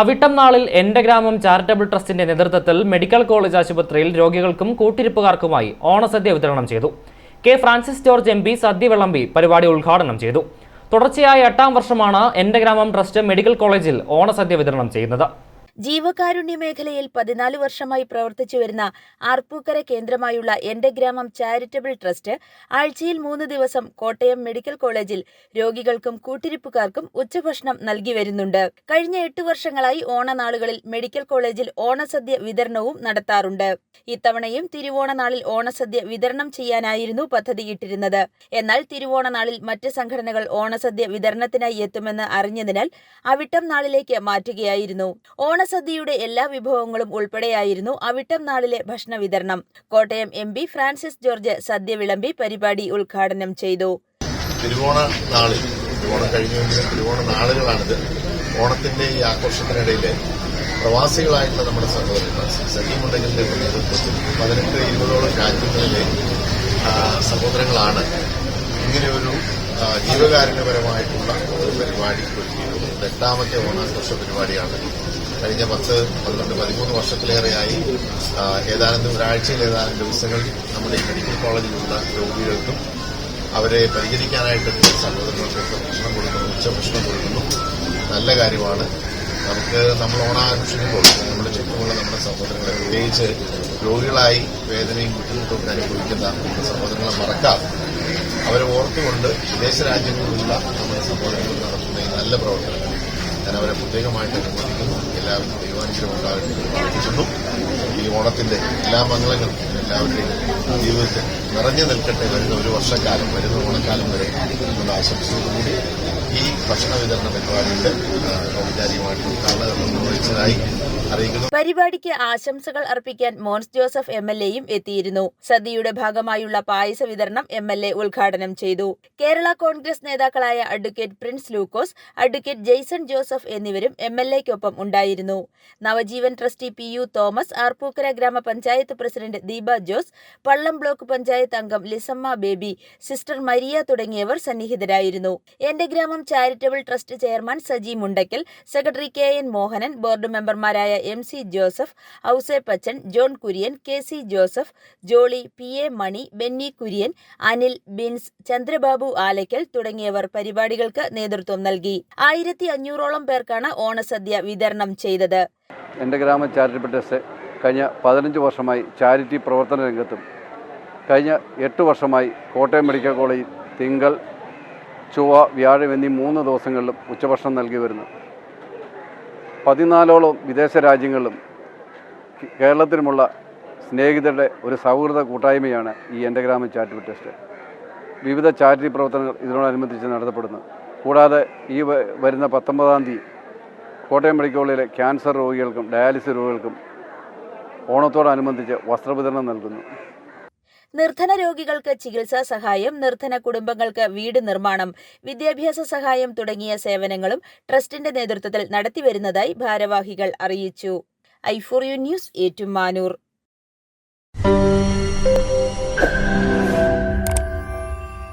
അവിട്ടം നാളിൽ എന്റെ ഗ്രാമം ചാരിറ്റബിൾ ട്രസ്റ്റിന്റെ നേതൃത്വത്തിൽ മെഡിക്കൽ കോളേജ് ആശുപത്രിയിൽ രോഗികൾക്കും കൂട്ടിരിപ്പുകാർക്കുമായി ഓണസദ്യ വിതരണം ചെയ്തു. K Francis George M P സദ്യ വിളമ്പി പരിപാടി ഉദ്ഘാടനം ചെയ്തു. തുടർച്ചയായ എട്ടാം വർഷമാണ് എന്റെ ഗ്രാമം ട്രസ്റ്റ് മെഡിക്കൽ കോളേജിൽ ഓണസദ്യ വിതരണം ചെയ്യുന്നത്. ജീവകാരുണ്യ മേഖലയിൽ പതിനാല് വർഷമായി പ്രവർത്തിച്ചു വരുന്ന ആർപ്പൂക്കര കേന്ദ്രമായുള്ള എന്റെ ഗ്രാമം ചാരിറ്റബിൾ ട്രസ്റ്റ് ആഴ്ചയിൽ മൂന്ന് ദിവസം കോട്ടയം മെഡിക്കൽ കോളേജിൽ രോഗികൾക്കും കൂട്ടിരിപ്പുകാർക്കും ഉച്ചഭക്ഷണം നൽകി വരുന്നുണ്ട്. കഴിഞ്ഞ എട്ട് വർഷങ്ങളായി ഓണനാളുകളിൽ മെഡിക്കൽ കോളേജിൽ ഓണസദ്യ വിതരണവും നടത്താറുണ്ട്. ഇത്തവണയും തിരുവോണനാളിൽ ഓണസദ്യ വിതരണം ചെയ്യാനായിരുന്നു പദ്ധതിയിട്ടിരുന്നത്. എന്നാൽ തിരുവോണനാളിൽ മറ്റ് സംഘടനകൾ ഓണസദ്യ വിതരണത്തിനായി എത്തുമെന്ന് അറിഞ്ഞതിനാൽ അവിട്ടം നാളിലേക്ക് മാറ്റുകയായിരുന്നു. ഓണസദ്യയുടെ എല്ലാ വിഭവങ്ങളും ഉൾപ്പെടെയായിരുന്നു അവിട്ടം നാളിലെ ഭക്ഷണ വിതരണം കോട്ടയം എം പി ഫ്രാൻസിസ് ജോർജ് സദ്യ വിളമ്പി പരിപാടി ഉദ്ഘാടനം ചെയ്തു. തിരുവോണ നാളിൽ തിരുവോണം കഴിഞ്ഞെങ്കിലും തിരുവോണ നാളുകളാണിത്. ഓണത്തിന്റെ ഈ ആഘോഷത്തിനിടയിൽ പ്രവാസികളായിട്ടുള്ള നമ്മുടെ സഹോദരന്മാർ സജീമുണ്ടെങ്കിലിന്റെ നേതൃത്വത്തിൽ പതിനെട്ട് ഇരുപതോളം രാജ്യങ്ങളിലെ സഹോദരങ്ങളാണ് ഇങ്ങനെ ഒരു ജീവകാരുണ്യപരമായിട്ടുള്ള ഒരു പരിപാടി ഒരുക്കിയിട്ടുള്ളത്. എട്ടാമത്തെ ഓണാഘോഷ പരിപാടിയാണ്. കഴിഞ്ഞ പത്ത് പന്ത്രണ്ട് പതിമൂന്ന് വർഷത്തിലേറെയായി ഏതാനും ഒരാഴ്ചയിൽ ഏതാനും ദിവസങ്ങൾ നമ്മുടെ മെഡിക്കൽ കോളേജിലുള്ള രോഗികൾക്കും അവരെ പരിഹരിക്കാനായിട്ട് സഹോദരങ്ങൾക്കൊക്കെ ഭക്ഷണം കൊടുക്കുന്നു ഉച്ചഭക്ഷണം കൊടുക്കുന്നു. നല്ല കാര്യമാണ്. നമുക്ക് നമ്മൾ ഓണാഘോഷിക്കുമ്പോൾ നമ്മുടെ ചുറ്റുമുള്ള നമ്മുടെ സഹോദരങ്ങളെ പ്രത്യേകിച്ച് രോഗികളായി വേദനയും ബുദ്ധിമുട്ടൊക്കെ അനുഭവിക്കുന്ന നമ്മുടെ സഹോദരങ്ങളെ മറക്കാതെ അവരെ ഓർത്തുകൊണ്ട് വിദേശ രാജ്യങ്ങളിലുള്ള നമ്മുടെ സഹോദരങ്ങൾ നടത്തുന്ന നല്ല പ്രവർത്തനങ്ങൾ ഞാൻ അവരെ പ്രത്യേകമായിട്ട് അനുമോദിക്കുന്നു. എല്ലാവരും ദൈവാനുഗ്രഹം ഉണ്ടാകട്ടെ ഈ ഓണത്തിന്റെ എല്ലാ മംഗളങ്ങളും എല്ലാവരുടെയും ജീവിതത്തിൽ നിറഞ്ഞു നിൽക്കട്ടെ. വരുന്ന ഒരു വർഷക്കാലം വരുന്ന ഓണക്കാലം വരെ നമ്മൾ ആശംസയോടുകൂടി ഈ ഭക്ഷണ വിതരണ പരിപാടിയുടെ ഔപചാരികമായിട്ട് ഉദ്ഘാടനം നിർവഹിച്ചതായി പരിപാടിക്ക് ആശംസകൾ അർപ്പിക്കാൻ മോൻസ് ജോസഫ് എം എൽ എയും എത്തിയിരുന്നു. സദ്യയുടെ ഭാഗമായുള്ള പായസ വിതരണം എം എൽ എ ഉദ്ഘാടനം ചെയ്തു. കേരള കോൺഗ്രസ് നേതാക്കളായ അഡ്വക്കേറ്റ് പ്രിൻസ് ലൂക്കോസ് അഡ്വക്കേറ്റ് ജെയ്സൺ ജോസഫ് എന്നിവരും എം എൽ എക്കൊപ്പം ഉണ്ടായിരുന്നു. Navajeevan trustee P U Thomas Arpookara grama panchayat president Deepa Jose Pallam block panchayat അംഗം ലിസമ്മ ബേബി സിസ്റ്റർ മരിയ തുടങ്ങിയവർ സന്നിഹിതരായിരുന്നു. എന്റെ ഗ്രാമം charitable trust chairman Saji Mundakkal secretary K N Mohanan board മെമ്പർമാരായ M C Joseph Ouseppachan John Kurian K C Joseph Jolly P A Mani Benny Kurian Anil Bins Chandrababu Alackal തുടങ്ങിയവർ പരിപാടികൾക്ക് നേതൃത്വം നൽകി. ആയിരത്തി അഞ്ഞൂറോളം പേർക്കാണ് ഓണസദ്യ വിതരണം ചെയ്തത്. എന്റെ ഗ്രാമ ചാരിറ്റബിൾ ട്രസ്റ്റ് കഴിഞ്ഞ പതിനഞ്ച് വർഷമായി ചാരിറ്റി പ്രവർത്തന രംഗത്തും കഴിഞ്ഞ എട്ട് വർഷമായി കോട്ടയം മെഡിക്കൽ കോളേജിൽ തിങ്കൾ ചൊവ്വ വ്യാഴം എന്നീ മൂന്ന് ദിവസങ്ങളിലും ഉച്ചഭക്ഷണം നൽകി വരുന്നു. പതിനാലോളം വിദേശ രാജ്യങ്ങളിലും കേരളത്തിലുമുള്ള സ്നേഹിതരുടെ ഒരു സൗഹൃദ കൂട്ടായ്മയാണ് ഈ എന്റെ ഗ്രാമം ചാരിറ്റബിൾ ട്രസ്റ്റ്. വിവിധ ചാരിറ്റി പ്രവർത്തനങ്ങൾ ഇതിനോടനുബന്ധിച്ച് നടത്തപ്പെടുന്നു. കൂടാതെ ഈ വരുന്ന പത്തൊമ്പതാം തീയതി കോട്ടയം മെഡിക്കൽ കോളേജിലെ ക്യാൻസർ രോഗികൾക്കും ഡയാലിസിസ് രോഗികൾക്കും ഓണത്തോടനുബന്ധിച്ച് വസ്ത്രവിതരണം നൽകുന്നു. നിർധന രോഗികൾക്ക് ചികിത്സാ സഹായം നിർധന കുടുംബങ്ങൾക്ക് വീട് നിർമ്മാണം വിദ്യാഭ്യാസ സഹായം തുടങ്ങിയ സേവനങ്ങളും ട്രസ്റ്റിന്റെ നേതൃത്വത്തിൽ നടത്തിവരുന്നതായി ഭാരവാഹികൾ അറിയിച്ചു. I four U news Ettumanoor.